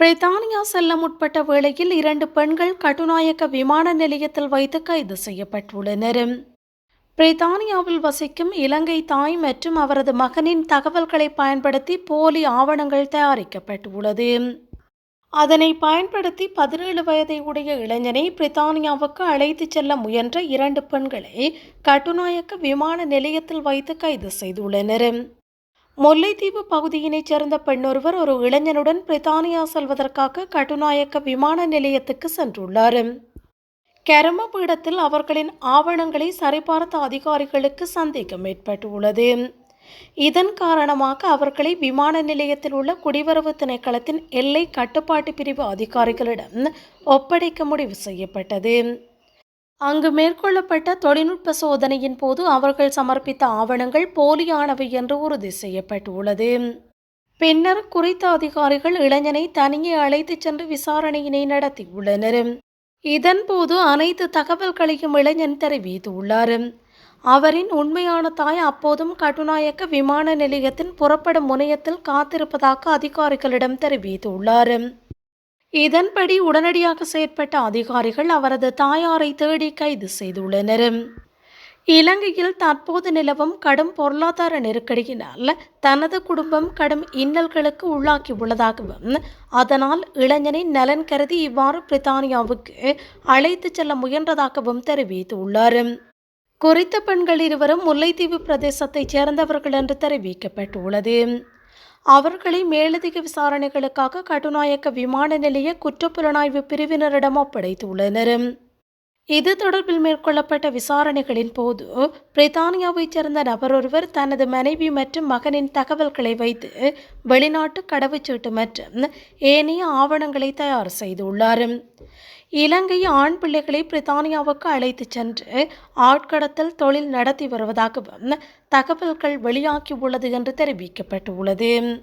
பிரித்தானியா செல்ல முற்பட்ட வேளையில் இரண்டு பெண்கள் கட்டுநாயக்க விமான நிலையத்தில் வைத்து கைது செய்யப்பட்டுள்ளனர். பிரித்தானியாவில் வசிக்கும் இலங்கை தாய் மற்றும் அவரது மகனின் தகவல்களை பயன்படுத்தி போலி ஆவணங்கள் தயாரிக்கப்பட்டுள்ளது. அதனை பயன்படுத்தி பதினேழு வயதை உடைய இளைஞனை பிரித்தானியாவுக்கு அழைத்துச் செல்ல முயன்ற இரண்டு பெண்களை கட்டுநாயக்க விமான நிலையத்தில் வைத்து கைது செய்துள்ளனர். முல்லைத்தீவு பகுதியினைச் சேர்ந்த பெண்ணொருவர் ஒரு இளைஞனுடன் பிரித்தானியா செல்வதற்காக கட்டுநாயக்க விமான நிலையத்துக்கு சென்றுள்ளார். கெரம பீடத்தில் அவர்களின் ஆவணங்களை சரிபார்த்த அதிகாரிகளுக்கு சந்தேகம் ஏற்பட்டுள்ளது. இதன் காரணமாக அவர்களை விமான நிலையத்தில் உள்ள குடிவரவு திணைக்களத்தின் எல்லை கட்டுப்பாட்டு பிரிவு அதிகாரிகளிடம் ஒப்படைக்க முடிவு செய்யப்பட்டது. அங்கு மேற்கொள்ளப்பட்ட தொழில்நுட்ப சோதனையின் போது அவர்கள் சமர்ப்பித்த ஆவணங்கள் போலியானவை என்று உறுதி செய்யப்பட்டுள்ளது. பின்னர் குறித்த அதிகாரிகள் இளைஞனை தனியே அழைத்துச் சென்று விசாரணையினை நடத்தியுள்ளனர். இதன்போது அனைத்து தகவல்களையும் இளைஞன் தெரிவித்துள்ளார். அவரின் உண்மையான தாய் அப்போதும் கட்டுநாயக்க விமான நிலையத்தின் புறப்படும் முனையத்தில் காத்திருப்பதாக அதிகாரிகளிடம் தெரிவித்துள்ளார். இதன்படி உடனடியாக செயற்பட்ட அதிகாரிகள் அவரது தாயாரை தேடி கைது செய்துள்ளனர். இலங்கையில் தற்போது நிலவும் கடும் பொருளாதார நெருக்கடியினால் தனது குடும்பம் கடும் இன்னல்களுக்கு உள்ளாகியுள்ளதாகவும் அதனால் இளைஞனின் நலன் கருதி இவ்வாறு பிரித்தானியாவுக்கு அழைத்துச் செல்ல முயன்றதாகவும் தெரிவித்துள்ளார். குறித்த பெண்கள் இருவரும் முல்லைத்தீவு பிரதேசத்தைச் சேர்ந்தவர்கள் என்று தெரிவிக்கப்பட்டுள்ளது. அவர்களை மேலதிக விசாரணைகளுக்காக கட்டுநாயக்க விமான நிலைய குற்றப்புலனாய்வு பிரிவினரிடம் ஒப்படைத்துள்ளனர். இது தொடர்பில் மேற்கொள்ளப்பட்ட விசாரணைகளின் போது பிரித்தானியாவைச் சேர்ந்த நபர் ஒருவர் தனது மனைவி மற்றும் மகனின் தகவல்களை வைத்து வெளிநாட்டு கடவுச்சீட்டு மற்றும் ஏனைய ஆவணங்களை தயார் செய்துள்ளார். இலங்கை ஆண் பிள்ளைகளை பிரித்தானியாவுக்கு அழைத்துச் சென்று ஆட்கடத்தல் தொழில் நடத்தி வருவதாகவும் தகவல்கள் வெளியாகியுள்ளது என்று தெரிவிக்கப்பட்டுள்ளது.